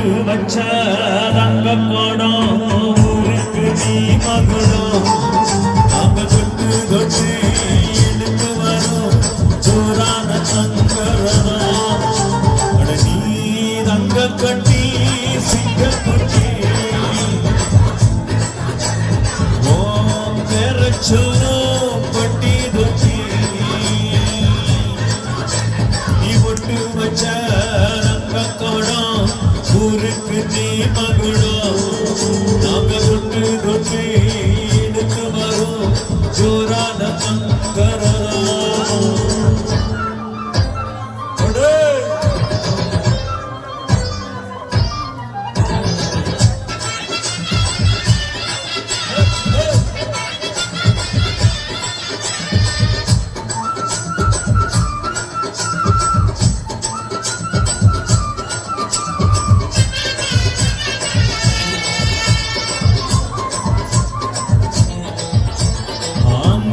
பொட்டு வச்ச தங்க கோடம் ஊருக்கு நீ மகுடம் ஊருக்கு நீ மகுடம் நாங்க தொட்டு தொட்டு எடுத்து வரும் ஜோரான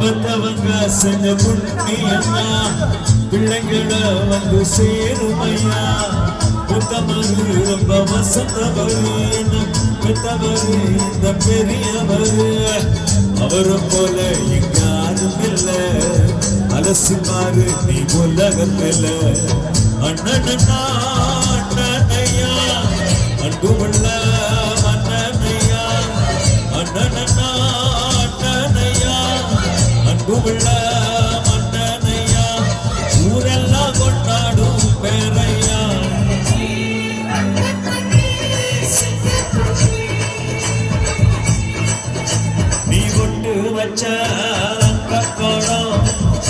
ஆம்பத்தவங்க செஞ்ச புண்ணியம்மா பிள்ளைங்கள வந்து சேருமையா. புத்தமரு ரொம்ப வசந்தவரு புத்தவரு இந்த பெரியவரு. அவரை போல இங்க யாரும் இல்ல. அலசி பாரு நீ அண்ணனையா. அன்புள்ள மன்னனையா? ஊரெல்லாம் கொண்டாடும் பேரையா? நீ கொண்டு வச்ச கோடம்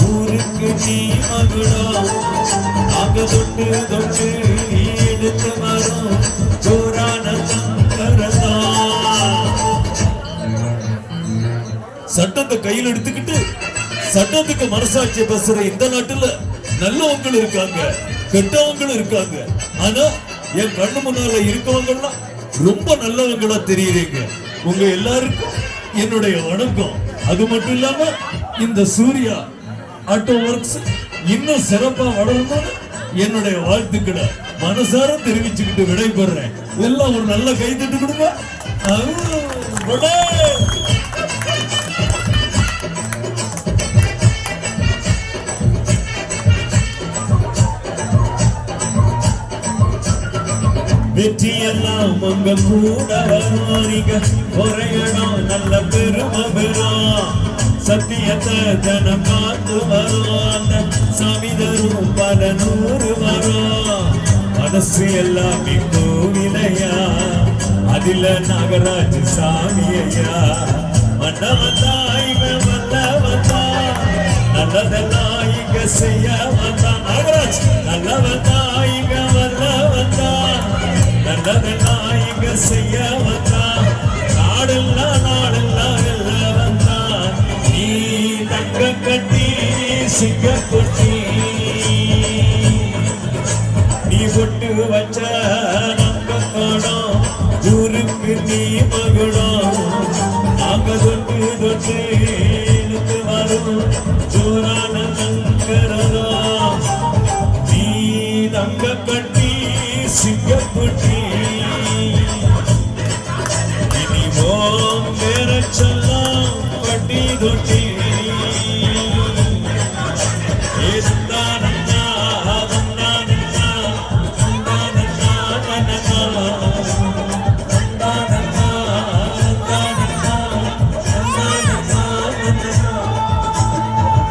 ஊருக்கு நீ மகுடம். நாங்க தொட்டு தொட்டு எடுத்து வரும் சட்டத்தை கையில் எடுத்துக்கிட்டு சட்டத்துக்கு மனசாட்சி பேசுற இந்த நாட்டுல நல்லவங்களும் இருக்காங்க கெட்டவங்களும் இருக்காங்க. ஆனா என் கண்ணு முன்னால இருக்கவங்கலாம் ரொம்ப நல்லவங்களா தெரியுறீங்க உங்க எல்லாருக்கும் என்னுடைய வணக்கம். அது மட்டும் இல்லாம இந்த சூர்யா ஆட்டோ ஒர்க்ஸ் இன்னும் சிறப்பா வளரணும்னு என்னுடைய வாழ்த்துக்களை மனசார தெரிவிச்சுக்கிட்டு விடைபெறேன் எல்லாம் ஒரு நல்ல கை தட்டு கொடுங்க. வெற்றி எல்லாம் அங்க கூட வருவாரிங்க நீங்க குறையணும் நல்ல பெருமை பெறும் சத்தியத்தை ஜனம் காத்து வரும் அந்த சாமி தரும் பல நூறு வரும். மனசு எல்லாமே கோவிலையா அதில நாகராஜ் சாமி ஐயா மன்னவன் நல்லதெல்லாம் இங்க செய்ய வந்தா நாகராஜ் நல்லவன் நல்லதெல்லாம் இங்க செய்ய வந்தான் நாடெல்லாம் நாடெல்லாம் எல்லாம் வந்தான் நீ தங்க கட்டி சிங்க கொட்டி. நீ பொட்டு வச்ச நம்ப கோடம் ஊருக்கு நீ மகுடம். நாங்க தொட்டு தொட்டு புற்றி